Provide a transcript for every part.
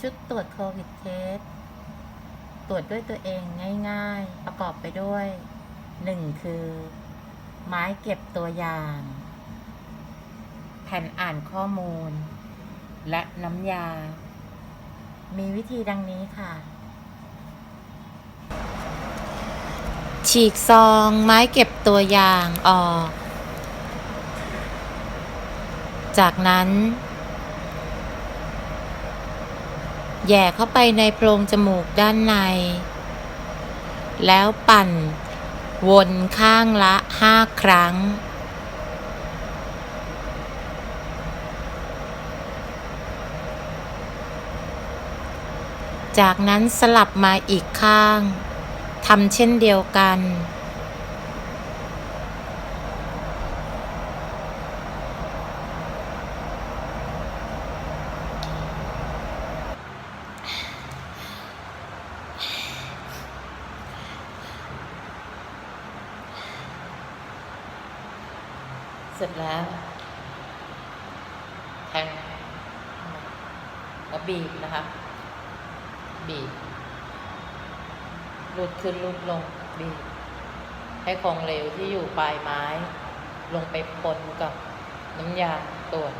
ชุดตรวจโควิดเทสตรวจด้วยตัวเองง่าย ๆ ประกอบไปด้วย 1. คือ ไม้เก็บตัวอย่าง แผ่นอ่านข้อมูล และน้ำยา มีวิธีดังนี้ค่ะ ฉีกซองไม้เก็บตัวอย่างออก จากนั้น แย่เข้าไปในโพรงจมูกด้านใน แล้วปั่น วนข้างละห้าครั้ง จากนั้นสลับมาอีกข้างทำเช่นเดียวกัน เสร็จแล้ว แทงแล้วบีบนะคะ บีบรูดขึ้นรูดลงบีบให้ของเหลวที่อยู่ปลายไม้ ลงไปปนกับน้ำยาตรวจ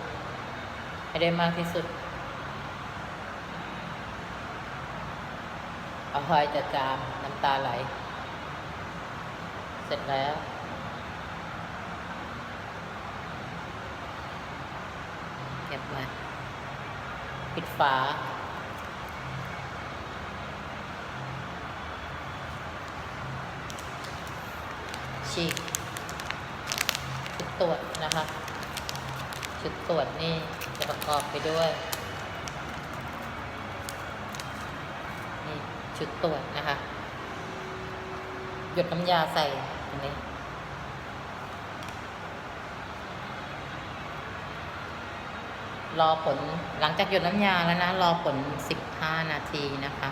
ให้ได้มากที่สุดเอาหอยจะจามน้ำตาไหล เสร็จแล้ว เก็บไว้ปิดฝา ฉีกชุดตรวจนะคะชุดตรวจนี่จะประกอบไปด้วยนี่ชุดตรวจนะคะ หยดน้ำยาใส่ตรงนี้ รอผลหลังจากหยดน้ำยาแล้วนะ รอผล 15 นาทีนะคะ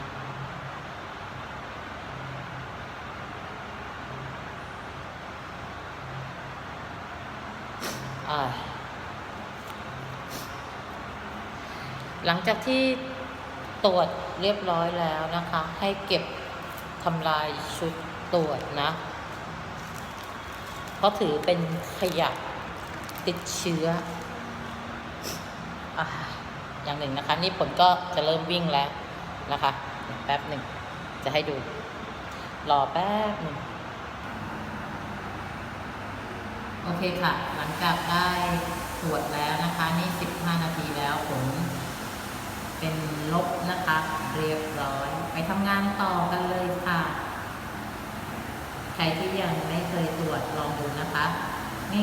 หลังจากที่ตรวจเรียบร้อยแล้วนะคะ ให้เก็บทำลายชุดตรวจนะเพราะถือเป็นขยะติดเชื้อ อย่างหนึ่งนะคะ นี่ผลก็จะเริ่มวิ่งแล้วนะคะ แป๊บหนึ่ง จะให้ดู รอแป๊บหนึ่ง โอเคค่ะ หลังจากได้ตรวจแล้วนะคะ นี่ 15 นาทีแล้วผลเป็นลบนะคะ เรียบร้อย ไปทำงานต่อกันเลยค่ะ ใครที่ยังไม่เคยตรวจลองดูนะคะ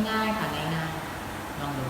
ง่ายๆค่ะง่ายๆลองดู